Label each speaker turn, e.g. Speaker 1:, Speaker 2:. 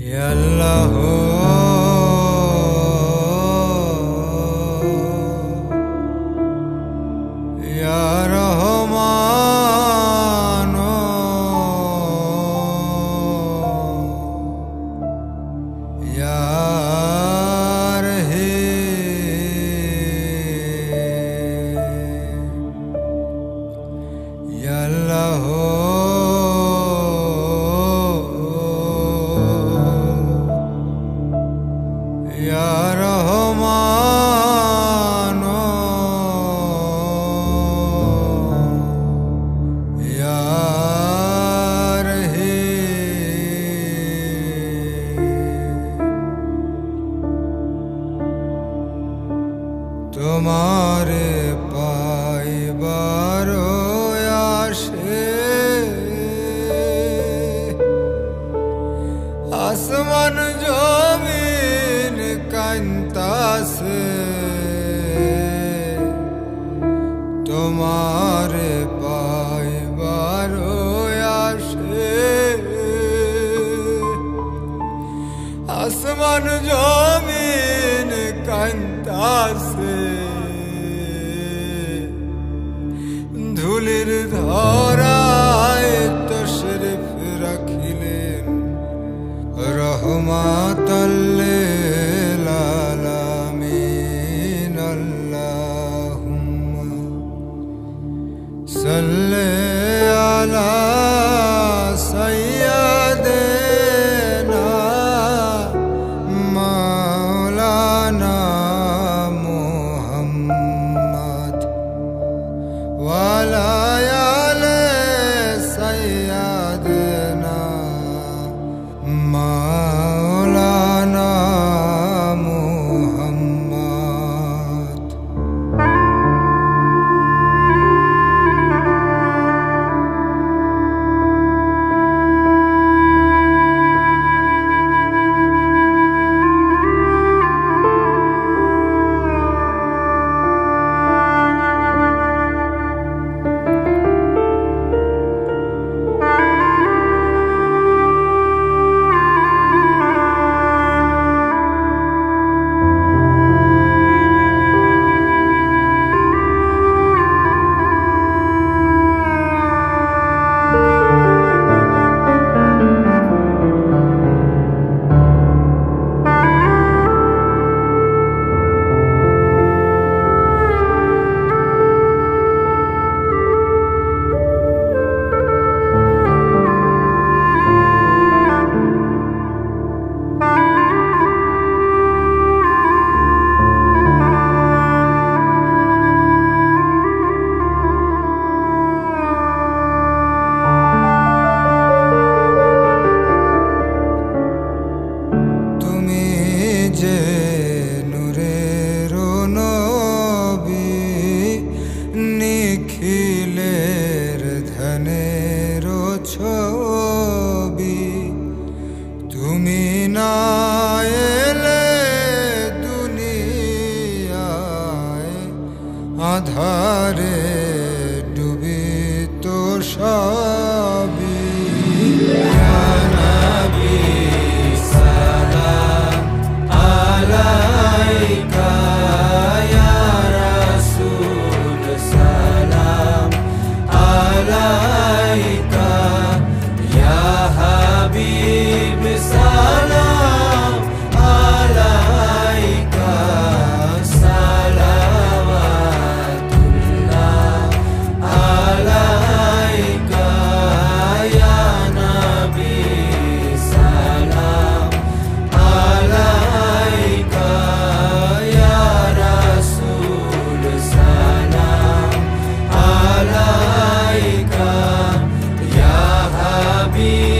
Speaker 1: Ya Allah oh তোমারে পাইবার আসে। আসমান জমিন কান্তাসে তোমারে কান্তাসে ধুলির ধরায় তশরিফ রাখিলেন। আল্লাহুম্মা। সাল্লি যে নূরের নবী নিখিলের ধনের ছবি। তুমি না এলে দুনিয়ায় আধারে saber.